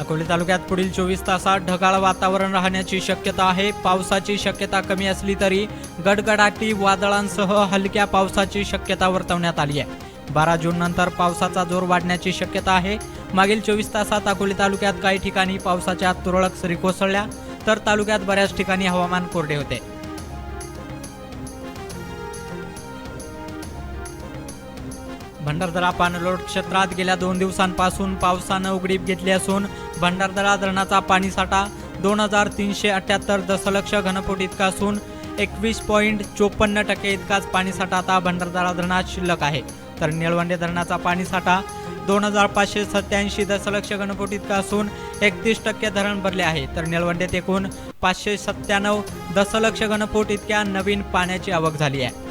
अकोले तालुक्यात पुढील चोवीस तासात ढगाळ वातावरण राहण्याची शक्यता आहे. पावसाची शक्यता कमी असली तरी गडगडाटी वादळांसह हलक्या पावसाची शक्यता वर्तवण्यात आली आहे. बारा जून नंतर पावसाचा जोर वाढण्याची शक्यता आहे. मागील चोवीस तासात अकोले तालुक्यात काही ठिकाणी पावसाच्या तुरळक सरी कोसळल्या तर तालुक्यात बऱ्याच ठिकाणी हवामान कोरडे होते. भंडारदरा पाणलोट क्षेत्रात गेल्या दोन दिवसांपासून पावसानं उघडीप घेतली असून भंडारदरा धरणाचा पाणीसाठा दोन हजार तीनशे अठ्याहत्तर दशलक्ष घनफूट इतका असून एकवीस पॉईंट चोपन्न टक्के इतकाच पाणीसाठा आता भंडारदरा धरणात शिल्लक आहे. तर निळवंडे धरणाचा पाणीसाठा दोन हजार पाचशे सत्याऐंशी दशलक्ष घनफूट इतका असून एकतीस टक्के धरण भरले आहे. तर निळवंडेत एकूण पाचशे सत्त्याण्णव दशलक्ष घनफूट इतक्या नवीन पाण्याची आवक झाली आहे.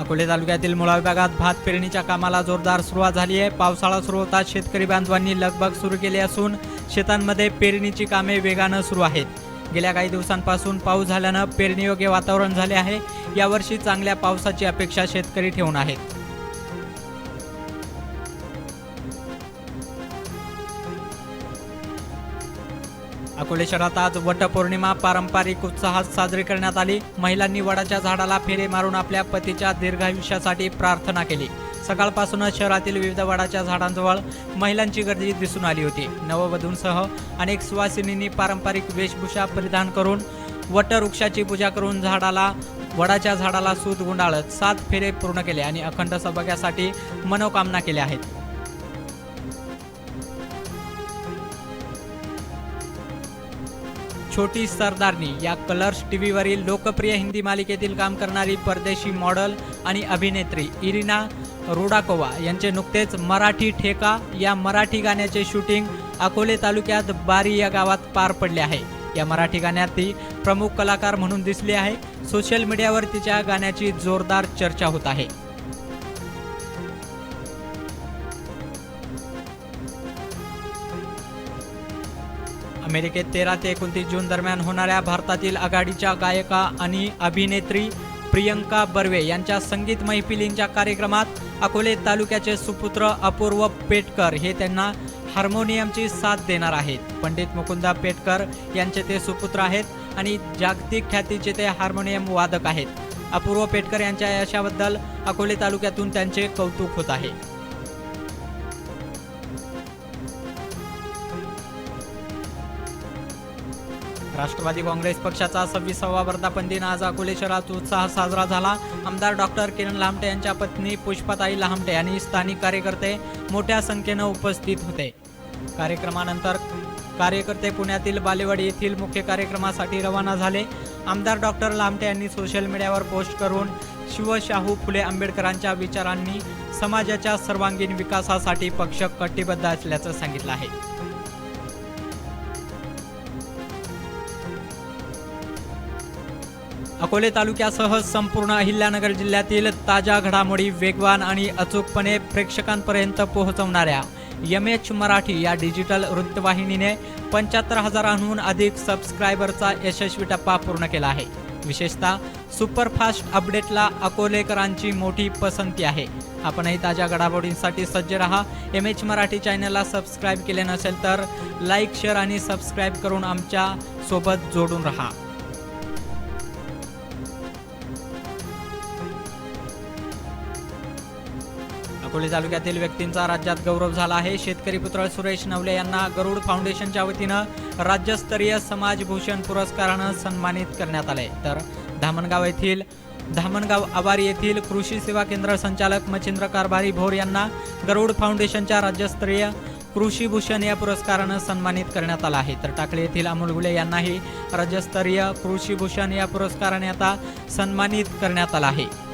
अकोले तालुक्यातील मुळा विभागात भात पेरणीच्या कामाला जोरदार सुरुवात झाली आहे. पावसाळा सुरू होताच शेतकरी बांधवांनी लगबग सुरू केली असून शेतांमध्ये पेरणीची कामे वेगानं सुरू आहेत. गेल्या काही दिवसांपासून पाऊस झाल्यानं पेरणीयोग्य वातावरण झाले आहे. यावर्षी चांगल्या पावसाची अपेक्षा शेतकरी ठेवून आहेत. अकोले शहरात आज वटपौर्णिमा पारंपरिक उत्साहात साजरी करण्यात आली. महिलांनी वडाच्या झाडाला फेरे मारून आपल्या पतीच्या दीर्घायुष्यासाठी प्रार्थना केली. सकाळपासूनच शहरातील विविध वडाच्या झाडांजवळ महिलांची गर्दी दिसून आली होती. नववधूंसह अनेक सुवासिनींनी पारंपरिक वेशभूषा परिधान करून वटवृक्षाची पूजा करून झाडाला वडाच्या झाडाला सूत गुंडाळत सात फेरे पूर्ण केले आणि अखंड सौभाग्यासाठी मनोकामना केल्या आहेत. छोटी सरदारनी या कलर्स टी व्हीवरील लोकप्रिय हिंदी मालिकेतील काम करणारी परदेशी मॉडेल आणि अभिनेत्री इरिना रोडाकोवा यांचे नुकतेच मराठी ठेका या मराठी गाण्याचे शूटिंग अकोले तालुक्यात बारी या गावात पार पडले आहे. या मराठी गाण्यात ती प्रमुख कलाकार म्हणून दिसली आहे. सोशल मीडियावर तिच्या गाण्याची जोरदार चर्चा होत आहे. अमेरिकेत तेरा ते एकोणतीस जून दरम्यान होणाऱ्या भारतातील आघाडीच्या गायिका आणि अभिनेत्री प्रियंका बर्वे यांच्या संगीत मैफिलींच्या कार्यक्रमात अकोले तालुक्याचे सुपुत्र अपूर्व पेटकर हे त्यांना हार्मोनियमची साथ देणार आहेत. पंडित मुकुंदा पेटकर यांचे ते सुपुत्र आहेत आणि जागतिक ख्यातीचे ते हार्मोनियम वादक आहेत. अपूर्व पेटकर यांच्या यशाबद्दल अकोले तालुक्यातून त्यांचे कौतुक होत आहे. राष्ट्रवादी काँग्रेस पक्षाचा सव्वीसावा वर्धापन दिन आज अकोले शहरात उत्साह साजरा झाला. आमदार डॉक्टर किरण लामटे यांच्या पत्नी पुष्पाताई लामटे आणि स्थानिक कार्यकर्ते मोठ्या संख्येनं उपस्थित होते. कार्यक्रमानंतर कार्यकर्ते पुण्यातील बालेवाडी येथील मुख्य कार्यक्रमासाठी रवाना झाले. आमदार डॉक्टर लामटे यांनी सोशल मीडियावर पोस्ट करून शिवशाहू फुले आंबेडकरांच्या विचारांनी समाजाच्या सर्वांगीण विकासासाठी पक्ष कटिबद्ध असल्याचं सांगितलं आहे. अकोले तालुक्यासह संपूर्ण अहिल्यानगर जिल्ह्यातील ताज्या घडामोडी वेगवान आणि अचूकपणे प्रेक्षकांपर्यंत पोहोचवणाऱ्या एम एच मराठी या डिजिटल वृत्तवाहिनीने पंच्याहत्तर हजारांहून अधिक सबस्क्रायबरचा यशस्वी टप्पा पूर्ण केला आहे. विशेषतः सुपरफास्ट अपडेटला अकोलेकरांची मोठी पसंती आहे. आपणही ताज्या घडामोडींसाठी सज्ज रहा. एम एच मराठी चॅनलला सबस्क्राईब केले नसेल तर लाईक शेअर आणि सबस्क्राईब करून आमच्यासोबत जोडून राहा. अकोले तालुक्यातील व्यक्तींचा राज्यात गौरव झाला आहे. शेतकरी पुत्र सुरेश नवले यांना गरुड फाउंडेशनच्या वतीनं राज्यस्तरीय समाजभूषण पुरस्कारानं सन्मानित करण्यात आले. तर धामणगाव येथील धामणगाव आवारी येथील कृषी सेवा केंद्र संचालक मच्छिंद्र कारभारी भोर यांना गरुड फाउंडेशनच्या राज्यस्तरीय कृषीभूषण या पुरस्कारानं सन्मानित करण्यात आला आहे. तर टाकळी येथील अमोल गुले यांनाही राज्यस्तरीय कृषीभूषण या पुरस्काराने आता सन्मानित करण्यात आला आहे.